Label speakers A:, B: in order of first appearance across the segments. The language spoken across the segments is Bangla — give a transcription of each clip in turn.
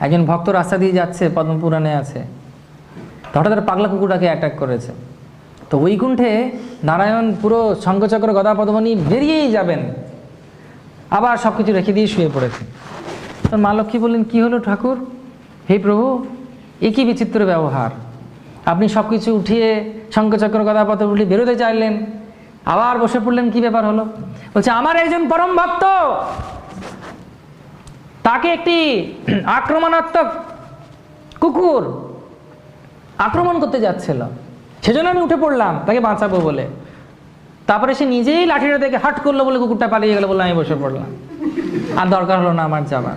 A: একজন ভক্ত রাস্তা দিয়ে যাচ্ছে, পদ্মপুরাণে আছে। হঠাৎ পাগলা কুকুরটাকে অ্যাটাক করেছে। তো বৈকুণ্ঠে নারায়ণ পুরো শঙ্খচক্র গদা পদ্মনি বেরিয়েই যাবেন। আবার সব কিছু রেখে দিয়ে শুয়ে পড়েছে। তখন মা লক্ষ্মী বললেন, কী হলো ঠাকুর? হে প্রভু, এ কী বিচিত্র ব্যবহার। আপনি সব কিছু উঠিয়ে শঙ্খচক্র গদা পদ্মগুলি বেরোতে চাইলেন। আবার বসে পড়লেন, কি ব্যাপার হলো? বলছে, আমার একজন পরম ভক্ত তাকে একটি আক্রমণাত্মক কুকুর আক্রমণ করতে যাচ্ছিল। সেজন্য আমি উঠে পড়লাম, তাকে বাঁচাবো বলে। তারপরে সে নিজেই লাঠিটা দেখে হাট করল বলে কুকুরটা পালিয়ে গেল বলে আমি বসে পড়লাম। আর দরকার হলো না আমার যাবার।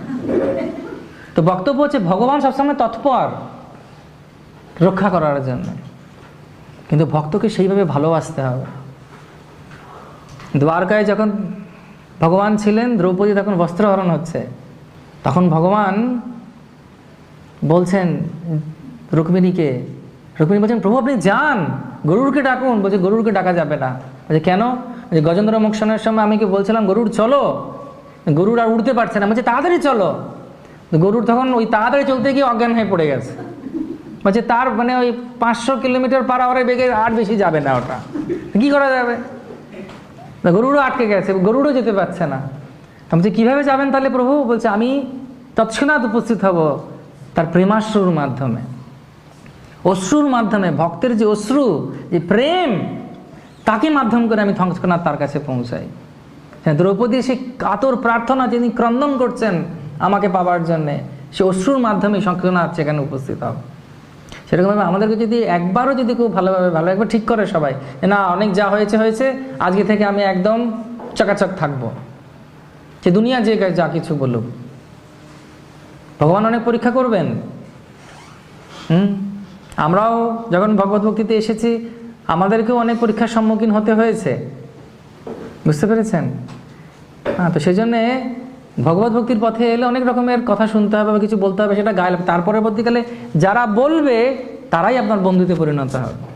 A: তো বক্তব্য হচ্ছে ভগবান সবসময় তৎপর রক্ষা করার জন্য। কিন্তু ভক্তকে সেইভাবে ভালোবাসতে হবে। দ্বারকায় যখন ভগবান ছিলেন, দ্রৌপদী তখন বস্ত্রহরণ হচ্ছে। তখন ভগবান বলছেন, রুক্মিণীকে, রুক্মিণী বলছেন, প্রভু, আপনি যান। গরুরকে ডাকুন। বলছে, গরুরকে ডাকা যাবে না। বলছে, কেন? বলছে, গজেন্দ্র মোক্ষণের সময় আমি কি বলছিলাম, গরুর চলো। গরুর আর উঠতে পারছে না। বলছে, তাড়াতাড়ি চলো। গরুর তখন ওই তাড়াতাড়ি চলতে গিয়ে অজ্ঞান হয়ে পড়ে গেছে। বলছে, তার মানে ওই পাঁচশো কিলোমিটার পার আওয়ারে বেগে আর বেশি যাবে না ওটা। কি করা যাবে? গরুরও আটকে গেছে, গরুরও যেতে পারছে না। আমি বলছি, কীভাবে যাবেন তাহলে প্রভু? বলছে, আমি তৎক্ষণাৎ উপস্থিত হব তার প্রেমাশ্রুর মাধ্যমে। অশ্রুর মাধ্যমে, ভক্তের যে অশ্রু, যে প্রেম, তাকে মাধ্যম করে আমি তৎক্ষণাৎ তার কাছে পৌঁছাই। হ্যাঁ দ্রৌপদী সে কাতর প্রার্থনা যিনি ক্রন্দন করছেন আমাকে পাবার জন্যে, সে অশ্রুর মাধ্যমে তৎক্ষণাৎ সেখানে উপস্থিত হবে সেরকমভাবে আমাদেরকে যদি একবারও যদি খুব ভালোভাবে, ভালো একবার ঠিক করে সবাই না, অনেক যা হয়েছে হয়েছে, আজকে থেকে আমি একদম চকাচক থাকব। সে দুনিয়া যে যা কিছু বলুক ভগবান অনেক পরীক্ষা করবেন। হুম? আমরাও যখন ভগবত ভক্তিতে এসেছি, আমাদেরকেও অনেক পরীক্ষার সম্মুখীন হতে হয়েছে। বুঝতে পেরেছেন? হ্যাঁ তো সেই জন্যে ভগবত ভক্তির পথে এলে অনেক রকমের কথা শুনতে হবে বা কিছু বলতে হবে, সেটা গায়ে তার পরবর্তীকালে যারা বলবে, তারাই আপনার বন্ধুতে পরিণত হবে।